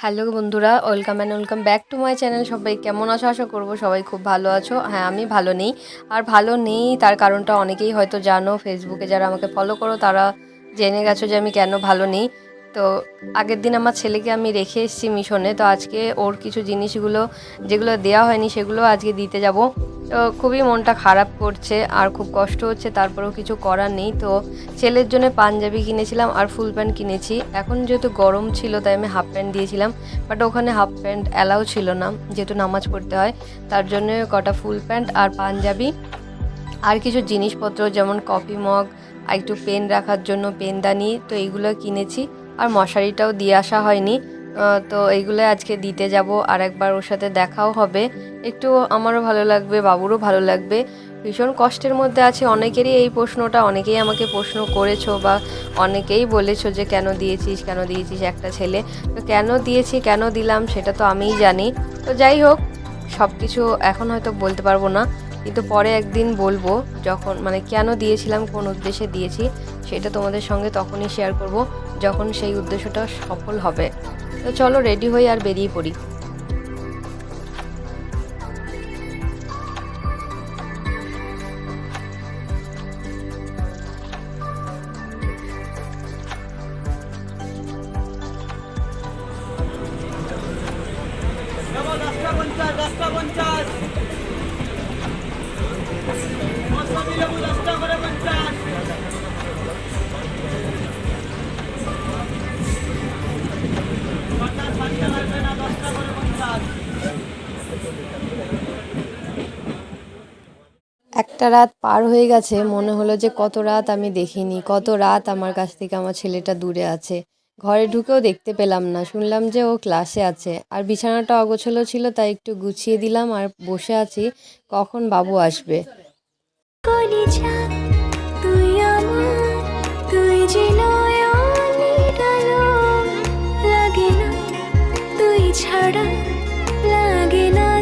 Hello বন্ধুরা, welcome and welcome back to my channel. সবাই কেমন আছো? আশা করব সবাই খুব ভালো আছো। হ্যাঁ আমি ভালো নেই। আর ভালো নেই তার কারণটা অনেকেই হয়তো জানো ফেসবুকে যারা আমাকে ফলো করো, তারা জেনে গেছো যে আমি কেন ভালো নেই। তো আগের দিন আমার ছেলেকে আমি রেখে এসেছি মিশনে, তো আজকে ওর কিছু জিনিসগুলো যেগুলো দেওয়া হয়নি সেগুলো আজকে দিতে যাব। তো খুবই মনটা খারাপ করছে, আর খুব কষ্ট হচ্ছে, তারপরেও কিছু করার নেই। তো ছেলের জন্য পাঞ্জাবি কিনেছিলাম আর ফুল প্যান্ট কিনেছি। এখন যেহেতু গরম ছিল, তাই আমি হাফ প্যান্ট দিয়েছিলাম। বাট ওখানে হাফ প্যান্ট অ্যালাউ ছিল না, যেহেতু নামাজ পড়তে হয়। তার জন্য কটা ফুল প্যান্ট আর পাঞ্জাবি। আর কিছু জিনিসপত্র, যেমন কফি মগ, আর একটু পেন রাখার জন্য পেনদানি তো এইগুলো কিনেছি। আর মশারিটাও দিয়ে আসা হয়নি। তো এইগুলো আজকে দিতে যাব আর একবার ওর সাথে দেখাও হবে। একটু আমারও ভালো লাগবে, বাবুরও ভালো লাগবে। ভীষণ কষ্টের মধ্যে আছে, অনেকেরই এই প্রশ্নটা, অনেকেই আমাকে প্রশ্ন করেছ বা অনেকেই বলেছ যে কেন দিয়েছিস কেন দিয়েছিস একটা ছেলে। তো কেন দিয়েছি, কেন দিলাম সেটা তো আমিই জানি। তো যাই হোক সব কিছু এখন হয়তো বলতে পারব না, কিন্তু পরে একদিন বলব যখন মানে কেন দিয়েছিলাম, কোন উদ্দেশ্যে দিয়েছি, সেটা তোমাদের সঙ্গে তখনই শেয়ার করব। যখন সেই উদ্দেশ্যটা সফল হবে। তো চলো রেডি হই আর বেরিয়ে পড়ি। দশটা একটা রাত পার হয়ে গেছে, মনে হলো যে কত রাত আমি দেখিনি, কত রাত আমার কাছ থেকে আমার ছেলেটা দূরে আছে। ঘরে ঢুকেও দেখতে পেলাম না, শুনলাম যে ও ক্লাসে আছে। আর বিছানাটা অগোছলো ছিল, তাই একটু গুছিয়ে দিলাম আর বসে আছি, কখন বাবু আসবে? ছাড়া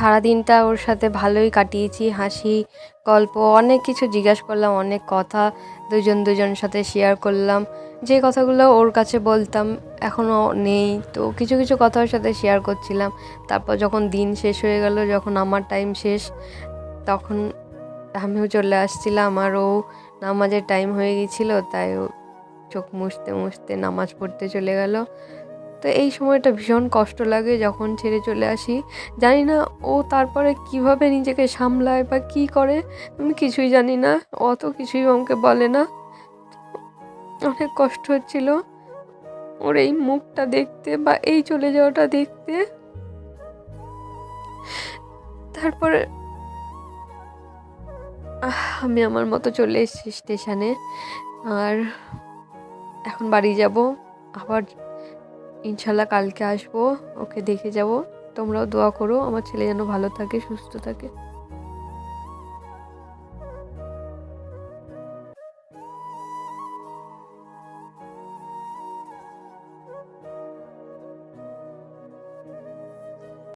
সারাদিনটা ওর সাথে ভালোই কাটিয়েছি, হাসি, গল্প, অনেক কিছু জিজ্ঞাসা করলাম, অনেক কথা দুজন দুজনের সাথে শেয়ার করলাম। যে কথাগুলো ওর কাছে বলতাম এখনও নেই, তো কিছু কিছু কথা ওর সাথে শেয়ার করছিলাম। তারপর যখন দিন শেষ হয়ে গেল, যখন আমার টাইম শেষ, তখন আমিও চলে আসছিলাম আর ও নামাজের টাইম হয়ে গেছিল, তাই চোখ মুছতে মুছতে নামাজ পড়তে চলে গেল। তো এই সময়টা ভীষণ কষ্ট লাগে যখন ছেড়ে চলে আসি। জানি না ও তারপরে কীভাবে নিজেকে সামলায় বা কি করে, আমি কিছুই জানি না অত কিছুই আমাকে বলে না। অনেক কষ্ট হচ্ছিল ওর এই মুখটা দেখতে বা এই চলে যাওয়াটা দেখতে। তারপরে আমি আমার মতো চলে এসেছি স্টেশনে। আর এখন বাড়ি যাব, আবার ইনশাল্লাহ কালকে আসব, ওকে দেখে যাব। তোমরাও দোয়া করো, আমার ছেলে যেন ভালো থাকে, সুস্থ থাকে।